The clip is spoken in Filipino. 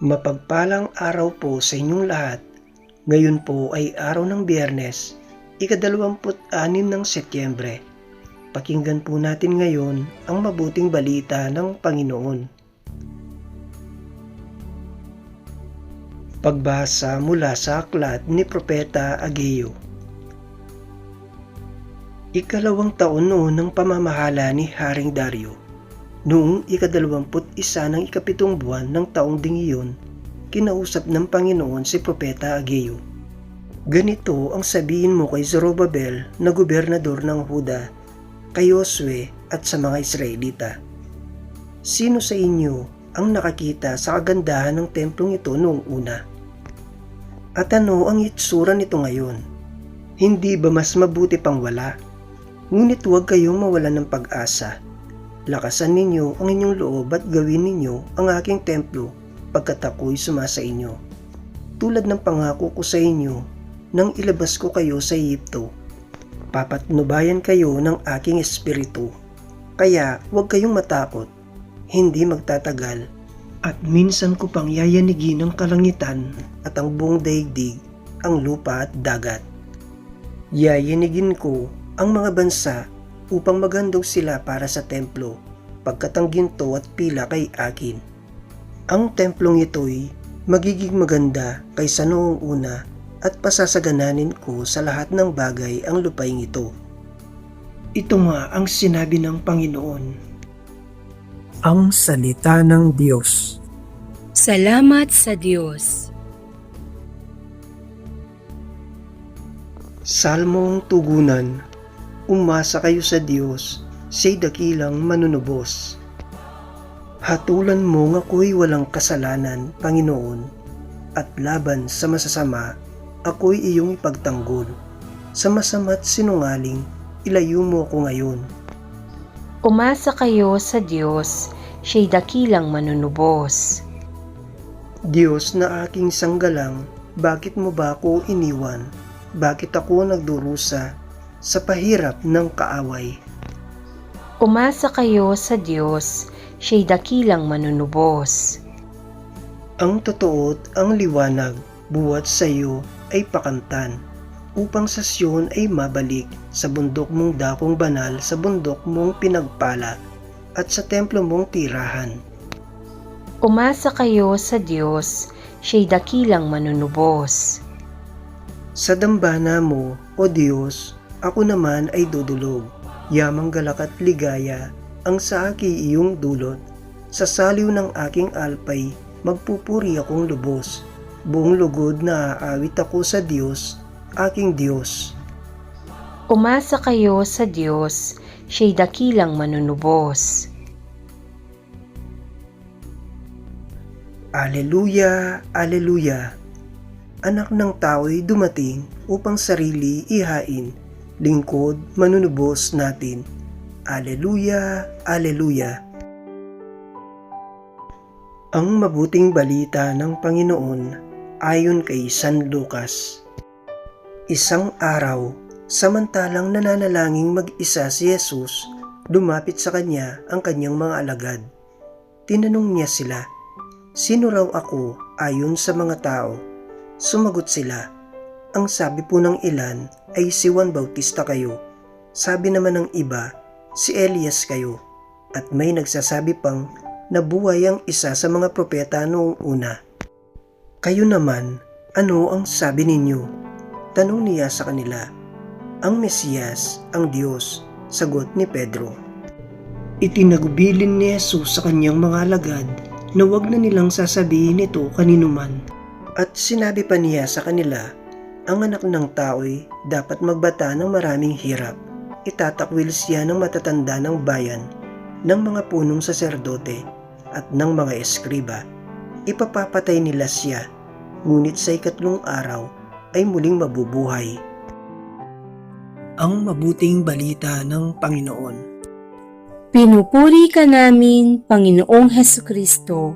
Mapagpalang araw po sa inyong lahat. Ngayon po ay araw ng biyernes, ikadalawamput anim ng Setyembre. Pakinggan po natin ngayon ang mabuting balita ng Panginoon. Pagbasa mula sa aklat ni Propeta Ageo. Ikalawang taon noon ng pamamahala ni Haring Dario. Noong ikadalawamput isa ng ikapitong buwan ng taong ding iyon, kinausap ng Panginoon si Propeta Ageo. Ganito ang sabihin mo kay Zorobabel na gobernador ng Huda, kay Josue at sa mga Israelita. Sino sa inyo ang nakakita sa kagandahan ng templong ito noong una? At ano ang itsura nito ngayon? Hindi ba mas mabuti pang wala? Ngunit huwag kayong mawalan ng pag-asa. Lakasan ninyo ang inyong loob at gawin ninyo ang aking templo pagkat ako'y sumasa inyo. Tulad ng pangako ko sa inyo nang ilabas ko kayo sa Egypto. Papatnubayan kayo ng aking espiritu. Kaya huwag kayong matakot. Hindi magtatagal. At minsan ko pang yayanigin ang kalangitan at ang buong daigdig, ang lupa at dagat. Yayanigin ko ang mga bansa upang maghandog sila para sa templo pagkat ang ginto at pila kay akin. Ang templong ito'y magiging maganda kaysa noong una at pasasagananin ko sa lahat ng bagay ang lupaing ito. Ito nga ang sinabi ng Panginoon. Ang salita ng Diyos. Salamat sa Diyos. Salmong Tugunan Umasa kayo sa Diyos, siya'y dakilang manunubos. Hatulan mo nga ako'y walang kasalanan, Panginoon, at laban sa masasama, ako'y iyong ipagtanggol. Sa masama't sinungaling, ilayo mo ako ngayon. Umasa kayo sa Diyos, siya'y dakilang manunubos. Diyos na aking sanggalang, bakit mo ba ako iniwan? Bakit ako nagdurusa sa pahirap ng kaaway? Umasa kayo sa Diyos, siya'y dakilang manunubos. Ang totoo't ang liwanag buwat sa iyo ay pakantan, upang sa Siyon ay mabalik sa bundok mong dakong banal sa bundok mong pinagpala at sa templo mong tirahan. Umasa kayo sa Diyos, siya'y dakilang manunubos. Sa dambana mo, O Diyos, ako naman ay dudulog. Yamang galak at ligaya ang sa aki iyong dulot. Sa saliw ng aking alpay, magpupuri akong lubos. Buong lugod na aawit ako sa Diyos, aking Diyos. Umasa kayo sa Diyos, siya'y dakilang manunubos. Aleluya, Aleluya. Anak ng tao'y dumating upang sarili ihain, lingkod manunubos natin. Aleluya, Aleluya. Ang mabuting balita ng Panginoon ayon kay San Lucas. Isang araw, samantalang nananalangin mag-isa si Jesus, lumapit sa kanya ang kanyang mga alagad. Tinanong niya sila, Sino raw ako ayon sa mga tao? Sumagot sila, Ang sabi po ng ilan ay si Juan Bautista kayo. Sabi naman ng iba, si Elias kayo. At may nagsasabi pang nabuhay ang isa sa mga propeta noong una. Kayo naman, ano ang sabi ninyo? Tanong niya sa kanila. Ang Mesiyas, ang Diyos, sagot ni Pedro. Itinagubilin ni Jesus sa kanyang mga alagad na wag na nilang sasabihin ito kaninuman. At sinabi pa niya sa kanila, ang anak ng tao'y dapat magbata ng maraming hirap. Itatakwil siya ng matatanda ng bayan, ng mga punong saserdote, at ng mga eskriba. Ipapapatay nila siya, ngunit sa ikatlong araw ay muling mabubuhay. Ang mabuting balita ng Panginoon. Pinupuri ka namin, Panginoong Heso Kristo.